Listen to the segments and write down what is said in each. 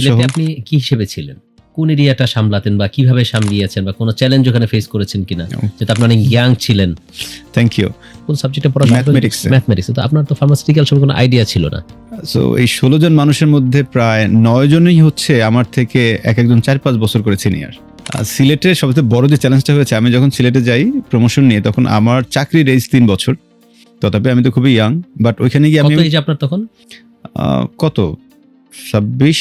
সিলেটে আপনি কি হিসেবে ছিলেন কোন এরিয়াটা সামলাতেন বা কীভাবে সামলিয়েছেন বা কোনো চ্যালেঞ্জ ওখানে ফেস করেছেন কিনা? যেটা আপনি অনেক ইয়াং ছিলেন। থ্যাংক ইউ কোন সাবজেক্টে Mathematics এ। ম্যাথমেটিক্স তো আপনার তো ফার্মাসিউটিক্যাল সম্পর্কে কোনো আইডিয়া ছিল না। সো এই ষোলো জন মানুষের মধ্যে প্রায় নয় জনই হচ্ছে আমার থেকে এক একজন চার পাঁচ বছর করে সিনিয়র সিলেটের সবচেয়ে বড় যে চ্যালেঞ্জটা হয়েছে আমি যখন সিলেটে যাই প্রমোশন নিয়ে তখন আমার চাকরির এজ তিন বছর। তথাপি আমি তো খুবই ইয়াং বাট ওইখানে গিয়ে আমি কত এজ আপনার তখন? কত? ছাব্বিশ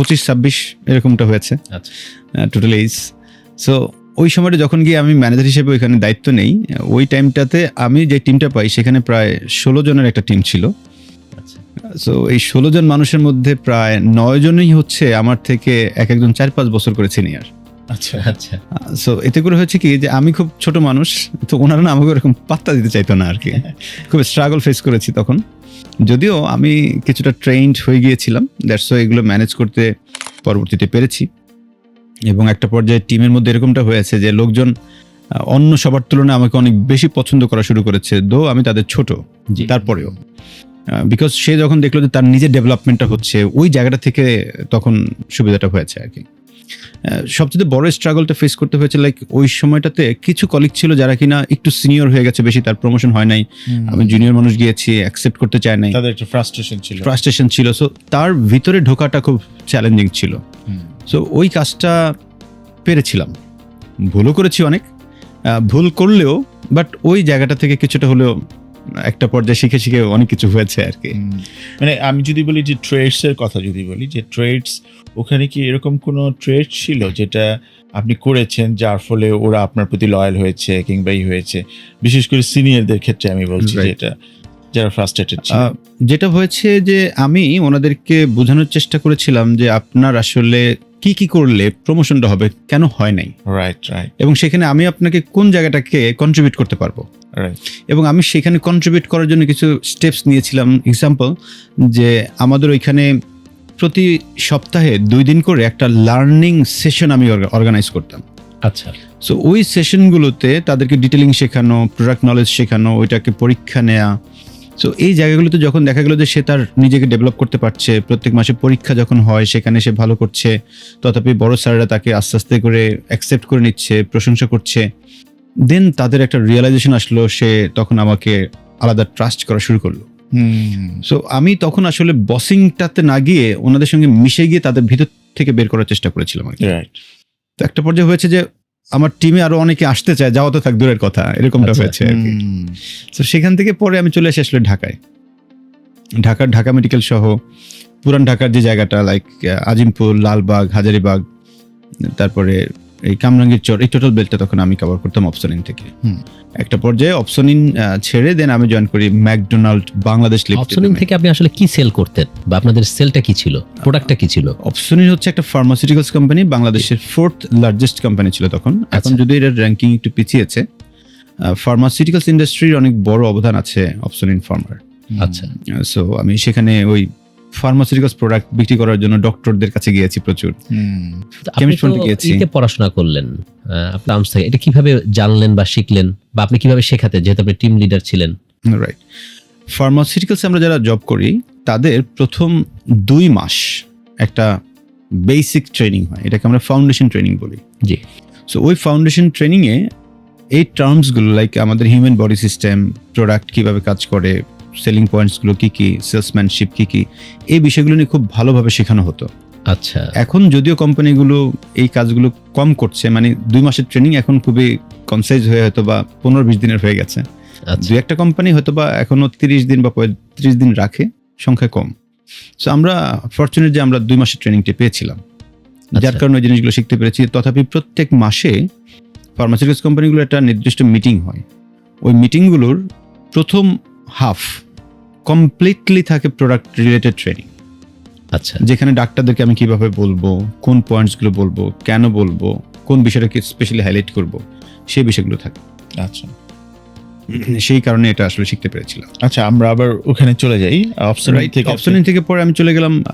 পঁচিশ ছাব্বিশ এরকমটা হয়েছে। আচ্ছা। টোটাল এইজ সো ওই সময়টা যখন গিয়ে আমি ম্যানেজার হিসেবে ওইখানে দায়িত্ব নেই ওই টাইমটাতে আমি যে টিমটা পাই সেখানে প্রায় ষোলো জনের একটা টিম ছিল। আচ্ছা। সো এই ষোলো জন মানুষের মধ্যে প্রায় নয় জনই হচ্ছে আমার থেকে এক একজন চার পাঁচ বছর করে সিনিয়র আচ্ছা আচ্ছা। সো এতে করে হচ্ছে কি যে আমি খুব ছোট মানুষ তো ওনারা না আমাকে ওরকম পাত্তা দিতে চাইতো না আর কি। খুব স্ট্রাগল ফেস করেছি তখন। যদিও আমি কিছুটা ট্রেন্ড হয়ে গিয়েছিলাম দ্যাটস এগুলো ম্যানেজ করতে পরবর্তীতে পেরেছি। এবং একটা পর্যায়ে টিমের মধ্যে এরকমটা হয়েছে যে লোকজন অন্য সবার তুলনায় আমাকে অনেক বেশি পছন্দ করা শুরু করেছে দো আমি তাদের ছোট তারপরেও। বিকজ সে যখন দেখল যে তার নিজের ডেভেলপমেন্টটা হচ্ছে ওই জায়গাটা থেকে তখন সুবিধাটা হয়েছে আর কি। সবচেয়ে বড় স্ট্রাগলটা ফেস করতে হয়েছে লাইক ওই সময়টাতে কিছু কলিগ ছিল যারা কিনা একটু সিনিয়র হয়ে গেছে বেশি তার প্রমোশন হয় নাই। আমি জুনিয়র মানুষ গিয়েছি অ্যাকসেপ্ট করতে চায় নাই। তাদের একটা ফ্রাস্ট্রেশন ছিল। ফ্রাস্ট্রেশন ছিল। সো তার ভিতরে ঢোকাটা খুব চ্যালেঞ্জিং ছিল। সো ওই কাজটা পেরেছিলাম। ভুলও করেছি অনেক। ভুল করলেও বাট ওই জায়গাটা থেকে কিছুটা হলেও একটা পর্যায়ে শিখে শিখে অনেক কিছু হয়েছে আর কি। মানে আমি যদি বলি যে ট্রেডস এর কথা যদি বলি যে ট্রেডস ওখানে কি এরকম কোনো ট্রেড ছিল যেটা আপনি করেছেন যার ফলে ওরা আপনার প্রতি লয়াল হয়েছে কিংবা ই হয়েছে? বিশেষ করে সিনিয়রদের ক্ষেত্রে আমি বলছি. যেটা যারা ফ্রাস্ট্রেটেড যেটা হয়েছে যে আমি ওনাদেরকে বোঝানোর চেষ্টা করেছিলাম যে আপনার আসলে কি কি করলে প্রমোশনটা হবে কেন হয় নাই। রাইট রাইট এবং সেখানে আমি আপনাকে কোন জায়গাটাকে কন্ট্রিবিউট করতে পারব। এবং আমি সেখানে কন্ট্রিবিউট করার জন্য কিছু স্টেপস নিয়েছিলাম। এক্সাম্পল যে আমাদের ওইখানে প্রতি সপ্তাহে দুই দিন করে একটা লার্নিং সেশন আমি অর্গানাইজ করতাম। আচ্ছা। সো ওই সেশনগুলোতে তাদেরকে ডিটেলিং শেখানো প্রোডাক্ট নলেজ শেখানো ওইটাকে পরীক্ষা নেওয়া সো এই জায়গাগুলোতে যখন দেখা গেলো যে সে তার নিজেকে ডেভেলপ করতে পারছে প্রত্যেক মাসে পরীক্ষা যখন হয় সেখানে সে ভালো করছে তথাপি বড় স্যাররা তাকে আস্তে আস্তে করে অ্যাকসেপ্ট করে নিচ্ছে প্রশংসা করছে। দেন তাদের একটা রিয়েলাইজেশন আসলো সে তখন আমাকে আলাদা ট্রাস্ট করা শুরু করল। সো আমি তখন আসলে বসিংটাতে না গিয়ে ওনাদের সঙ্গে মিশে গিয়ে তাদের ভিতর থেকে বের করার চেষ্টা করেছিলাম আর কি। তো একটা পর্যায়ে হয়েছে যে আমার টিমে আরও অনেকে আসতে চায় যাওয়া তো থাক দূরের কথা এরকমটা আচ্ছা, হয়েছে আর কি। তো সেখান থেকে পরে আমি চলে আসি আসলে ঢাকায়। ঢাকার ঢাকা মেডিকেল সহ পুরান ঢাকার যে জায়গাটা লাইক আজিমপুর লালবাগ হাজারিবাগ তারপরে এই কামরাঙ্গীর চর এই টোটাল বেল্টটা তখন আমি কভার করতাম অপশনিন থেকে। একটা পর্যায়ে অপশনিন ছেড়ে দেন আমি জয়েন করি ম্যাকডোনাল্ড বাংলাদেশ অপশনিং থেকে আপনি আসলে কি সেল করতেন? বা আপনাদের সেলটা কি ছিল? প্রোডাক্টটা কি ছিল? অপশনিন হচ্ছে একটা ফার্মাসিউটিক্যালস কোম্পানি বাংলাদেশের ফোর্থ লার্জেস্ট কোম্পানি ছিল তখন। এখন আচ্ছা। যদি এর র্যাঙ্কিং একটু পিছিয়েছে ফার্মাসিউটিক্যালস ইন্ডাস্ট্রির অনেক বড় অবদান আছে অপশনিন ফার্মার আচ্ছা। সো আমি সেখানে ওই ফার্মাসিউটিক্যালস প্রোডাক্ট বিক্রি করার জন্য ডক্টরদের কাছে গিয়েছি প্রচুর। আপনি এ গিয়েছি। ইতে পড়াশোনা করলেন আর্মস থেকে। এটা কীভাবে জানলেন বা শিখলেন বা আপনি কীভাবে শেখাতেন যেহেতু আপনি টিম লিডার ছিলেন? রাইট ফার্মাসিউটিক্যালস আমরা যারা জব করি তাদের প্রথম দুই মাস একটা বেসিক ট্রেনিং হয়। এটাকে আমরা ফাউন্ডেশন ট্রেনিং বলি। জি। সো ওই ফাউন্ডেশন ট্রেনিংয়ে এই টার্মসগুলো লাইক আমাদের হিউম্যান বডি সিস্টেম প্রোডাক্ট কীভাবে কাজ করে সেলিং পয়েন্টসগুলো কি কি সেলসম্যানশিপ কি কি এই বিষয়গুলো নিয়ে খুব ভালোভাবে শেখানো হতো। আচ্ছা। এখন যদিও কোম্পানিগুলো এই কাজগুলো কম করছে মানে দুই মাসের ট্রেনিং এখন খুবই কনসাইজ হয়ে হয়তো বা পনেরো বিশ দিনের হয়ে গেছে। আচ্ছা। দু একটা কোম্পানি হয়তো বা এখনও তিরিশ দিন বা পঁয়ত্রিশ দিন রাখে সংখ্যা কম। সো আমরা ফরচুনেট যে আমরা দুই মাসের ট্রেনিংটা পেয়েছিলাম। যার আচ্ছা। কারণে ওই জিনিসগুলো শিখতে পেরেছি। তথাপি প্রত্যেক মাসে ফার্মাসিউটিক্যালস কোম্পানিগুলো একটা নির্দিষ্ট মিটিং হয়। ওই মিটিংগুলোর প্রথম হাফ কমপ্লিটলি থাকে প্রোডাক্ট রিলেটেড ট্রেনিং আচ্ছা। যেখানে ডাক্তারদেরকে আমি কীভাবে বলব কোন পয়েন্টসগুলো বলব কেন বলব কোন বিষয়টাকে স্পেশালি হাইলাইট করব সেই বিষয়গুলো থাকে। আচ্ছা। সেই কারণে এটা আসলে শিখতে পেরেছিলাম। আচ্ছা আমরা আবার ওখানে চলে যাই। অপশন থেকে অপশন থেকে পরে আমি চলে গেলাম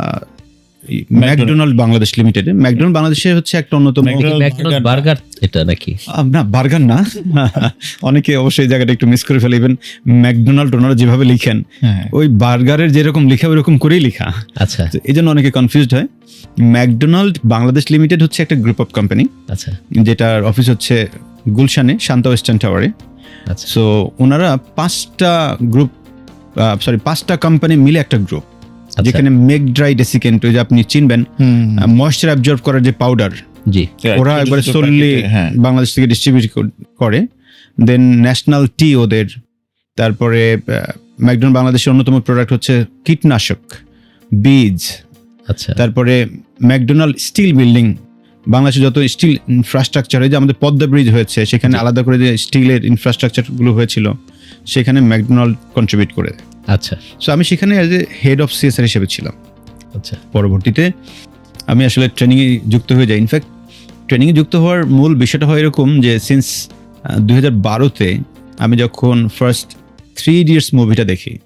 ম্যাকডোনাল্ড বাংলাদেশ লিমিটেড। ম্যাকডোনাল্ড বাংলাদেশে হচ্ছে একটা অন্যতম ম্যাকডোনাল্ড বার্গার। এটা নাকি? না বার্গার না। অনেকে অবশ্যই এই জায়গাটা একটু মিস করে ফেলে ইভেন ম্যাকডোনাল্ড ওনারা যেভাবে লিখেন হ্যাঁ। ওই বার্গারের যেরকম লেখা ওইরকম করেই লেখা। আচ্ছা। এই জন্য অনেকে কনফিউজড হয়। ম্যাকডোনাল্ড বাংলাদেশ লিমিটেড হচ্ছে একটা গ্রুপ অফ কোম্পানি আচ্ছা। যেটার অফিস হচ্ছে গুলশানে শান্ত ওয়েস্টার্ন টাওয়ারে। আচ্ছা। সো ওনারা পাঁচটা গ্রুপ সরি পাঁচটা কোম্পানি মিলে একটা গ্রুপ আচ্ছা যেখানে মেক ড্রাই ডেসিকেন্ট ওই যে আপনি চিনবেন ময়েশ্চার অ্যাবজর্ব করার যে পাউডার জি। ওরা একবারে solely হ্যাঁ। বাংলাদেশ থেকে ডিস্ট্রিবিউট করে দেন ন্যাশনাল টি ওদের তারপরে ম্যাকডোনাল্ড বাংলাদেশের অন্যতম প্রোডাক্ট হচ্ছে কীটনাশক বীজ। আচ্ছা। তারপরে ম্যাকডোনাল্ড স্টিল বিল্ডিং বাংলাদেশে যত স্টিল ইনফ্রাস্ট্রাকচার হয় যে আমাদের পদ্মা ব্রিজ হয়েছে সেখানে আলাদা করে যে স্টিলের ইনফ্রাস্ট্রাকচারগুলো হয়েছিল সেখানে ম্যাকডোনাল্ড কন্ট্রিবিউট করে। আচ্ছা। সো আমি সেখানে as a head of CSR হিসেবে ছিলাম। আচ্ছা। পরবর্তীতে আমি আসলে ট্রেনিংয়ে যুক্ত হয়ে যাই। ইনফ্যাক্ট ট্রেনিংয়ে যুক্ত হওয়ার মূল বিষয়টা হয় এরকম যে সিন্স দু হাজার বারোতে আমি যখন ফার্স্ট থ্রি ইডিয়টস মুভিটা দেখি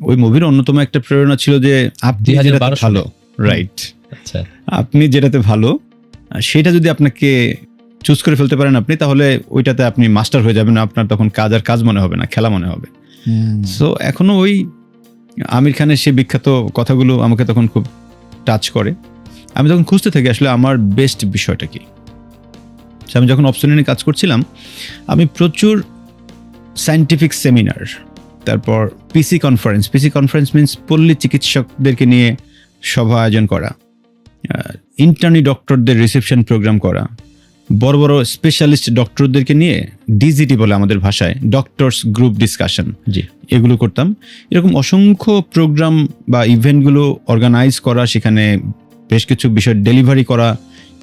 ওই মুভির অন্যতম একটা প্রেরণা ছিল যে আপনি 2012 যেটাতে সালে? ভালো রাইট আচ্ছা। আপনি যেটাতে ভালো সেটা যদি আপনাকে চুজ করে ফেলতে পারেন আপনি তাহলে ওইটাতে আপনি মাস্টার হয়ে যাবেন। আপনার তখন কাজ আর কাজ মনে হবে না খেলা মনে হবে। সো এখনও ওই আমির খানের সেই বিখ্যাত কথাগুলো আমাকে তখন খুব টাচ করে। আমি তখন খুঁজতে থাকি আসলে আমার বেস্ট বিষয়টা কি। আমি যখন অপশনে নিয়ে কাজ করছিলাম, আমি প্রচুর সায়েন্টিফিক সেমিনার তারপর PC conference PC conference means পল্লী চিকিৎসকদেরকে নিয়ে সভা আয়োজন করা ইন্টার্নি ডক্টরদের রিসেপশন প্রোগ্রাম করা। বড় বড় স্পেশালিস্ট ডক্টরদেরকে নিয়ে ডিজিটি বলে আমাদের ভাষায় ডক্টরস গ্রুপ ডিসকাশন জি। এগুলো করতাম। এরকম অসংখ্য প্রোগ্রাম বা ইভেন্টগুলো অর্গানাইজ করা সেখানে বেশ কিছু বিষয় ডেলিভারি করা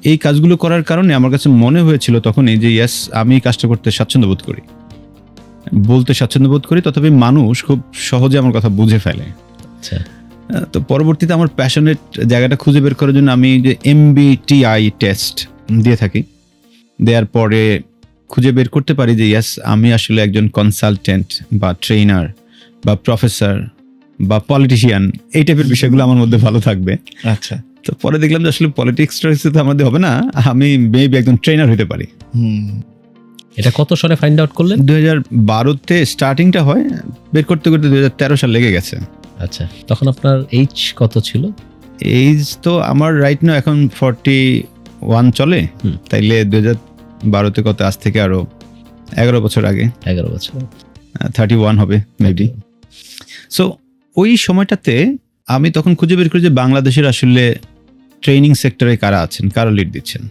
এই কাজগুলো করার কারণে আমার কাছে মনে হয়েছিল তখনই যে ইয়াস আমি কাজটা করতে স্বাচ্ছন্দ্য বোধ করি। বলতে স্বাচ্ছন্দ্য বোধ করি তথাপি মানুষ খুব সহজে আমার কথা বুঝে ফেলে। আচ্ছা। তো পরবর্তীতে আমার প্যাশনেট জায়গাটা খুঁজে বের করার জন্য আমি যে এমবিটিআই টেস্ট দিয়ে থাকি। দেওয়ার পরে খুঁজে বের করতে পারি যে ইয়াস আমি আসলে একজন কনসালটেন্ট বা ট্রেনার বা প্রফেসর বা পলিটিশিয়ান এই টাইপের বিষয়গুলো আমার মধ্যে ভালো থাকবে। আচ্ছা। তো পরে দেখলাম যে আসলে পলিটিক্সটা তো আমাদের হবে না আমি মেবি একজন ট্রেনার হতে পারি। এটা কত সালে ফাইন্ড আউট করলেন? দু হাজার বারোতে স্টার্টিংটা হয় বের করতে করতে দু হাজার তেরো সাল লেগে গেছে। আচ্ছা তখন আপনার এইজ কত ছিল? এইজ তো আমার রাইট না এখন ফর্টি ওয়ান চলে। তাইলে দুই হাজার বারোতে কত? আজ থেকে আরও এগারো বছর আগে। এগারো বছর। থার্টি ওয়ান হবে মেবি সো ওই সময়টাতে আমি তখন খুঁজে বের করি যে বাংলাদেশের আসলে ট্রেনিং সেক্টরে কারা আছেন কারা লিড দিচ্ছেন।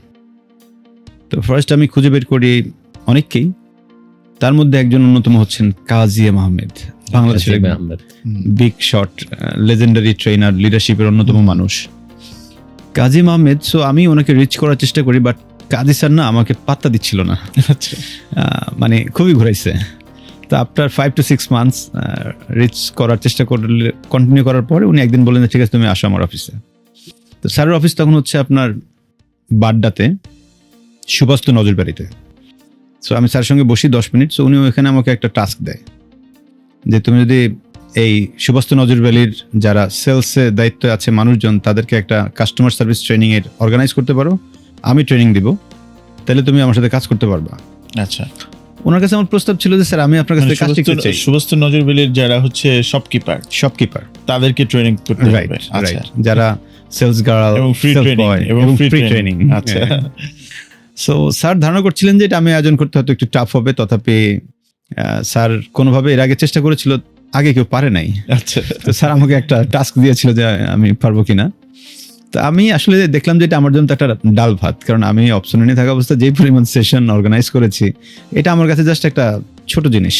তো ফার্স্ট আমি খুঁজে বের করি অনেককেই। তার মধ্যে একজন অন্যতম হচ্ছেন কাজিম মাহমেদ বাংলাদেশের। বিগ শট লেজেন্ডারি ট্রেনার লিডারশিপের অন্যতম মানুষ। কাজিম আহমেদ সো আমি ওনাকে রিচ করার চেষ্টা করি বাট কাজী স্যার না আমাকে পাত্তা দিচ্ছিল না। আচ্ছা। মানে খুবই ঘুরাইছে। তো after five to six months reach করার চেষ্টা করলে কন্টিনিউ করার পরে উনি একদিন বললেন ঠিক আছে তুমি আসো আমার অফিসে তো স্যারের অফিস তখন হচ্ছে আপনার বাড্ডাতে সুবাস্ত নজরবাড়িতে। সো আমি স্যারের সঙ্গে বসি দশ মিনিট সো উনি ওখানে আমাকে একটা টাস্ক দেয়। যে তুমি যদি এই সুবাস্ত নজরবালির যারা সেলসে দায়িত্বে আছে মানুষজন তাদেরকে একটা কাস্টমার সার্ভিস ট্রেনিং এর অর্গানাইজ করতে পারো। আমি ট্রেনিং দিব। তাহলে তুমি আমার সাথে কাজ করতে পারবা। আচ্ছা। ওনার কাছে আমার প্রস্তাব ছিল যে স্যার আমি আপনার কাছে মানে কাজ শিখতে চাই। সুবস্ত নজরবেলের যারা হচ্ছে শপকিপার শপকিপার তাদেরকে ট্রেনিং করতে হবে। আচ্ছা। যারা সেলস গার্ল এবং ফ্রি ট্রেনিং এবং ফ্রি ট্রেনিং আচ্ছা। সো স্যার ধারণা করছিলেন যে এটা আমি আয়োজন করতে হয়তো একটু টাফ হবে। তথাপি স্যার কোনোভাবে এর আগে চেষ্টা করেছিল আগে কেউ পারে নাই। আচ্ছা। তো স্যার আমাকে একটা টাস্ক দিয়েছিল যে আমি পারব কিনা। তো আমি আসলে দেখলাম যে এটা আমার জন্য তো একটা ডাল ভাত কারণ আমি অপশনে নিয়ে থাকা অবস্থা যেই পরিমাণ সেশন অর্গানাইজ করেছি এটা আমার কাছে জাস্ট একটা ছোট জিনিস।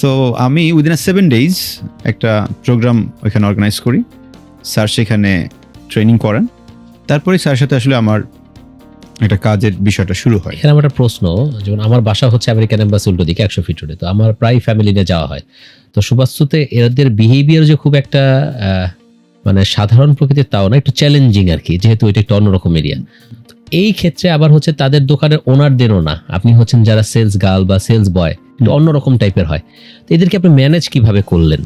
সো আমি উইদিন আ সেভেন ডেইজ একটা প্রোগ্রাম ওইখানে অর্গানাইজ করি। স্যার সেখানে ট্রেনিং করেন। তারপরে স্যারের সাথে আসলে আমার একটা কাজের বিষয়টা শুরু হয়। এখানে আমার একটা প্রশ্ন, যেমন আমার বাসা হচ্ছে আমেরিকান এম্বাসি উল্টো দিকে, একশো ফিট রোডে তো আমার প্রায় ফ্যামিলি নিয়ে যাওয়া হয়। তো সুবাস্তুতে এদের বিহেভিয়ার যে খুব একটা মানে সাধারণ প্রকৃতির তাও না, একটু চ্যালেঞ্জিং আর কি, যেহেতু এটা একটা অন্যরকম এরিয়া এই ক্ষেত্রে আবার হচ্ছে তাদের দোকানের ওনারদেরও না। আপনি হচ্ছেন যারা সেলস গার্ল বা সেলস বয় অন্যরকম টাইপের হয়। তো এদেরকে আপনি ম্যানেজ কীভাবে করলেন?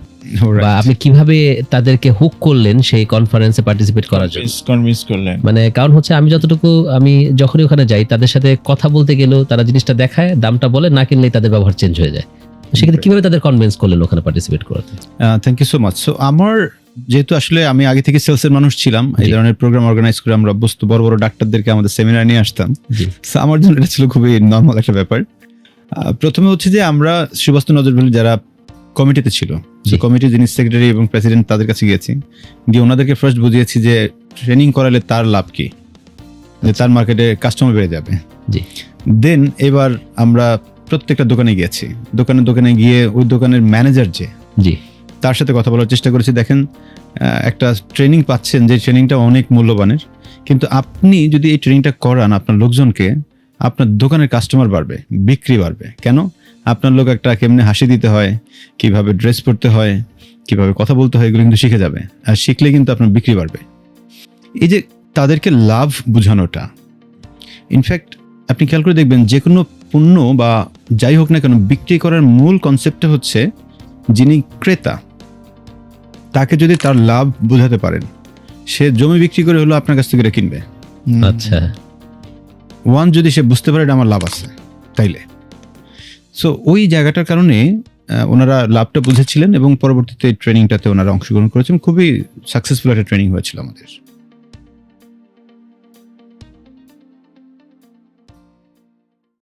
বা আপনি কীভাবে তাদেরকে হুক করলেন সেই কনফারেন্সে পার্টিসিপেট করার জন্য? কনভিন্স করলেন। মানে কারণ হচ্ছে আমি যতটুকু আমি যখনই ওখানে যাই তাদের সাথে কথা বলতে গেলেও তারা জিনিসটা দেখায় দামটা বলে না কিনলেই তাদের ব্যবহার চেঞ্জ হয়ে যায়। সেক্ষেত্রে কীভাবে তাদের কনভিন্স করলেন ওখানে পার্টিসিপেট করতে? Thank you so much so আমার যেহেতু আসলে আমি আগে থেকে সেলসের মানুষ ছিলাম এই ধরনের প্রোগ্রাম অর্গানাইজ করে আমরা অভ্যস্ত বড় বড় ডাক্তারদেরকে আমাদের সেমিনার নিয়ে আসতাম। আমার জন্য এটা ছিল খুবই নর্মাল একটা ব্যাপার। প্রথমে হচ্ছে যে আমরা সুবাস্তু নজরুল যারা কমিটিতে ছিল সে কমিটির যিনি সেক্রেটারি এবং প্রেসিডেন্ট তাদের কাছে গিয়েছি। গিয়ে ওনাদেরকে ফার্স্ট বুঝিয়েছি যে ট্রেনিং করালে তার লাভ কি যে তার মার্কেটে কাস্টমার বেড়ে যাবে। জি। দেন এবার আমরা প্রত্যেকটা দোকানে গিয়েছি। দোকানে দোকানে গিয়ে ওই দোকানের ম্যানেজার যে জি। তার সাথে কথা বলার চেষ্টা করেছি। দেখেন একটা ট্রেনিং পাচ্ছেন যে ট্রেনিংটা অনেক মূল্যবানের কিন্তু আপনি যদি এই ট্রেনিংটা করান আপনার লোকজনকে আপনার দোকানের কাস্টমার বাড়বে, বিক্রি বাড়বে। কেন? আপনার লোক একটা কেমনে হাসি দিতে হয়, কীভাবে ড্রেস পরতে হয়, কীভাবে কথা বলতে হয়, এগুলো কিন্তু শিখে যাবে। আর শিখলে কিন্তু আপনার বিক্রি বাড়বে। এই যে তাদেরকে লাভ বোঝানোটা ইনফ্যাক্ট আপনি খেয়াল করে দেখবেন যে কোনো পণ্য বা যাই হোক না কেন বিক্রি করার মূল কনসেপ্টটা হচ্ছে যিনি ক্রেতা, তাকে যদি তার লাভ বোঝাতে পারেন, সে জমি বিক্রি করে হলো আপনার কাছ থেকে কিনবে। আচ্ছা। ওয়ান যদি সে বুঝতে পারে এটা আমার লাভ আছে, তাইলে। সো ওই জায়গাটার কারণে ওনারা লাভটা বুঝেছিলেন এবং পরবর্তীতে ট্রেনিংটাতে ওনারা অংশগ্রহণ করেছেন। খুবই সাকসেসফুল একটা ট্রেনিং হয়েছিল আমাদের।